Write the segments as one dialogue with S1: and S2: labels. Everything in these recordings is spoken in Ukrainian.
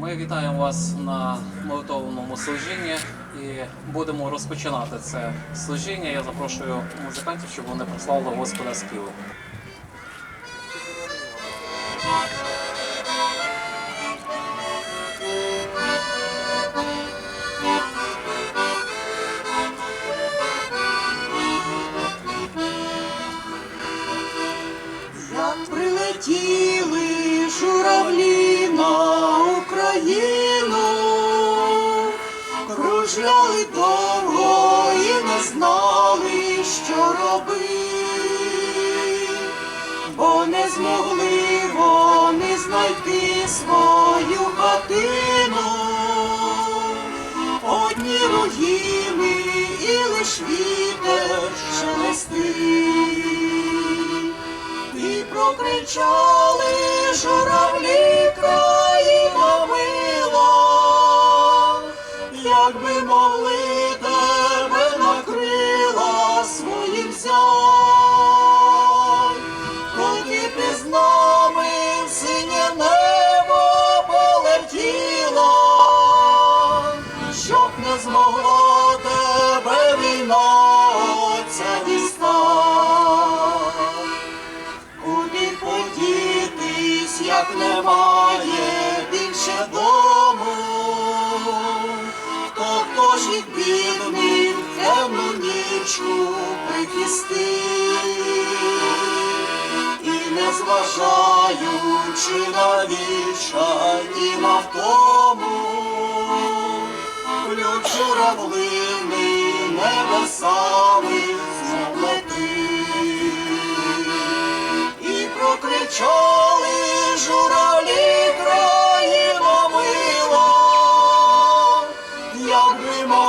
S1: Ми вітаємо вас на молитовному служінні і будемо розпочинати це служіння. Я запрошую музикантів, щоб вони прославили Господа співом.
S2: Бо не змогли вони знайти свою хатину. Одні руїни і лиш вітер шелестить. І прокричали журавлі країна мила, якби могли не зважаючи на віча і на втому, ключ журавлини небесами заплетить. І прокричали журавлі країна мила, якби могли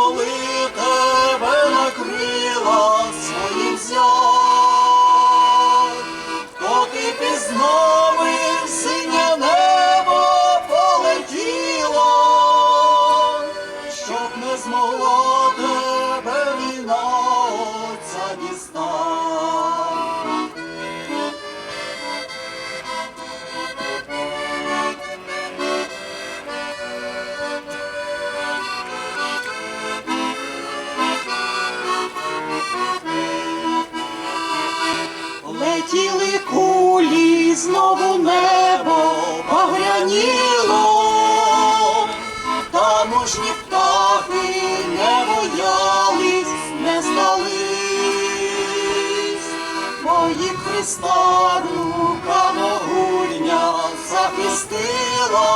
S2: Христа рука могутня захистила,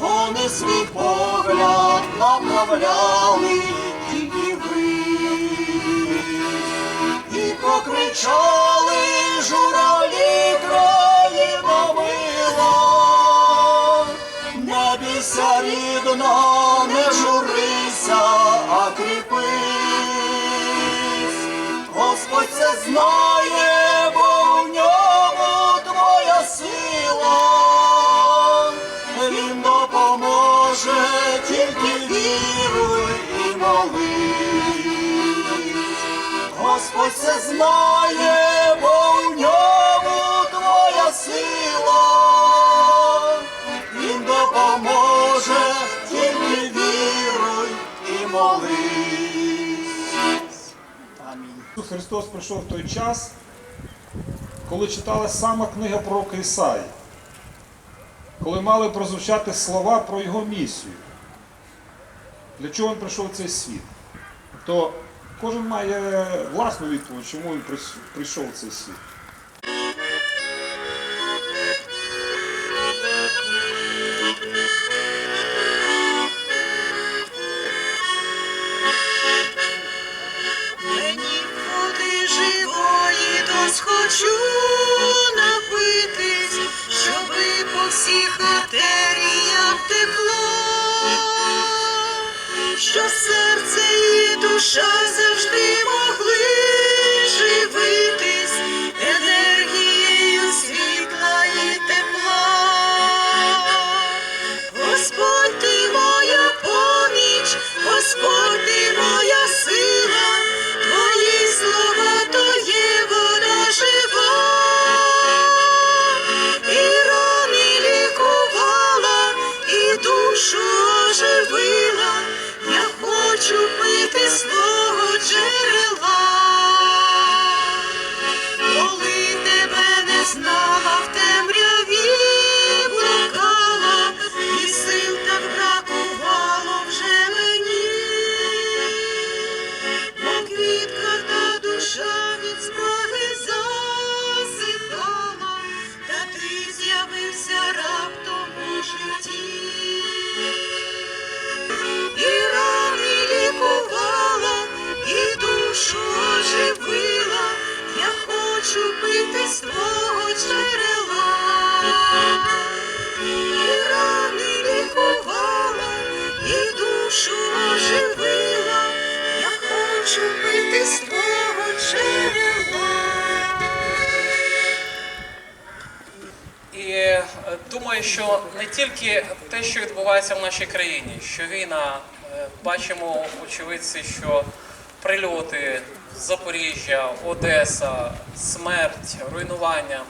S2: вони свій погляд направляли тільки вниз і покричали журавлі країна мила. Не бійся, рідна, не журися, а кріпись. Господь це знає, Господь це знає, бо ньому твоя сила. Він допоможе, тільки віруй і молись. Амінь.
S3: Христос прийшов в той час, коли читалась сама книга пророка Ісаї, коли мали прозвучати слова про його місію. Для чого він прийшов в цей світ? То кожен має власну відповідь, чому він прийшов в цей світ.
S4: Мені води живої, то схочу напитись, щоби по всіх артеріях текло, що серце і душа
S1: тільки те, що відбувається в нашій країні, що війна, е, бачимо очевидці, що прильоти, Запоріжжя, Одеса, смерть, руйнування.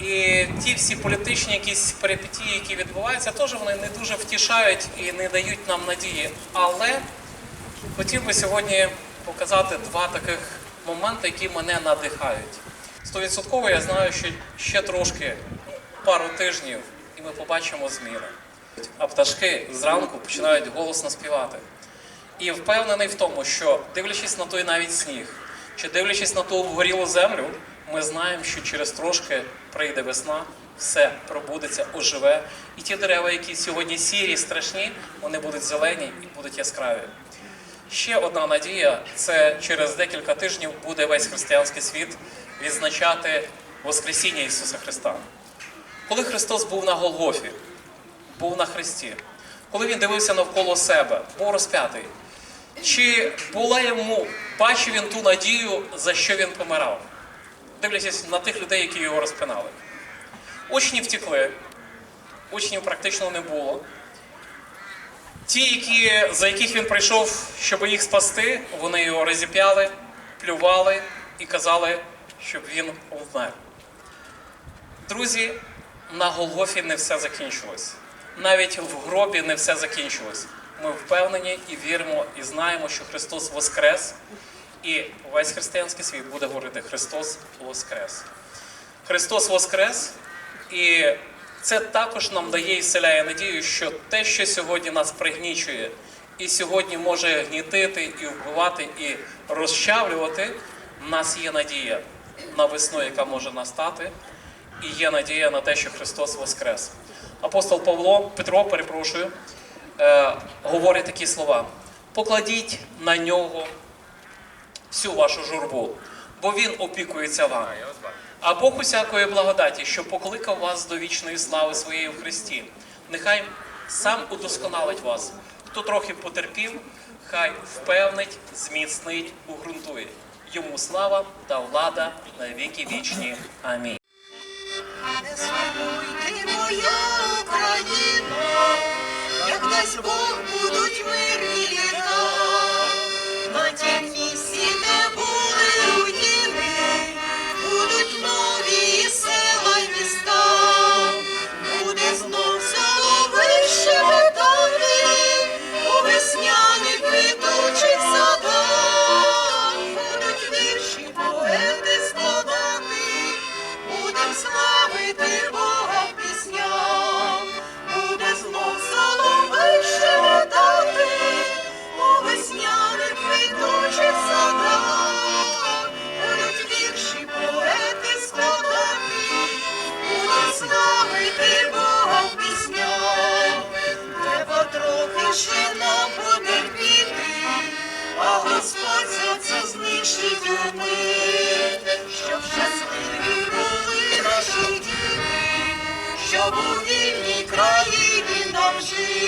S1: І ті всі політичні якісь перипетії, які відбуваються, теж вони не дуже втішають і не дають нам надії. Але хотів би сьогодні показати два таких моменти, які мене надихають. Стовідсотково я знаю, що ще трошки, пару тижнів, і ми побачимо зміни. А пташки зранку починають голосно співати. І впевнений в тому, що дивлячись на той навіть сніг, чи дивлячись на ту вгорілу землю, ми знаємо, що через трошки прийде весна, все пробудеться, оживе, і ті дерева, які сьогодні сірі, страшні, вони будуть зелені і будуть яскраві. Ще одна надія це через декілька тижнів буде весь християнський світ відзначати Воскресіння Ісуса Христа. Коли Христос був на Голгофі, був на Христі, коли він дивився навколо себе, був розп'ятий, чи була йому, бачив він ту надію, за що він помирав, дивлячись на тих людей, які його розпинали. Учні втекли, учнів практично не було. Ті, які, за яких він прийшов, щоб їх спасти, вони його розіп'яли, плювали і казали, щоб він вмер. Друзі, на Голгофі не все закінчилось. Навіть в гробі не все закінчилось. Ми впевнені і віримо, і знаємо, що Христос Воскрес, і весь християнський світ буде говорити Христос Воскрес. Христос Воскрес, і це також нам дає і вселяє надію, що те, що сьогодні нас пригнічує, і сьогодні може гнітити, і вбивати, і розчавлювати, в нас є надія на весну, яка може настати, і є надія на те, що Христос Воскрес. Апостол Павло, Петро, перепрошую, е, говорить такі слова: покладіть на нього всю вашу журбу, бо він опікується вами. А Бог усякої благодаті, що покликав вас до вічної слави своєї в Христі, нехай сам удосконалить вас. Хто трохи потерпів, хай впевнить, зміцнить, угрунтує. Йому слава та влада на віки вічні. Амінь.
S2: Не сумуйте, моя Україно, як дасть Бог Ще буде потерпіти, а Господь за це знищить уми, щоб щасливі були наші діти, щоб у вільній країні нам жити.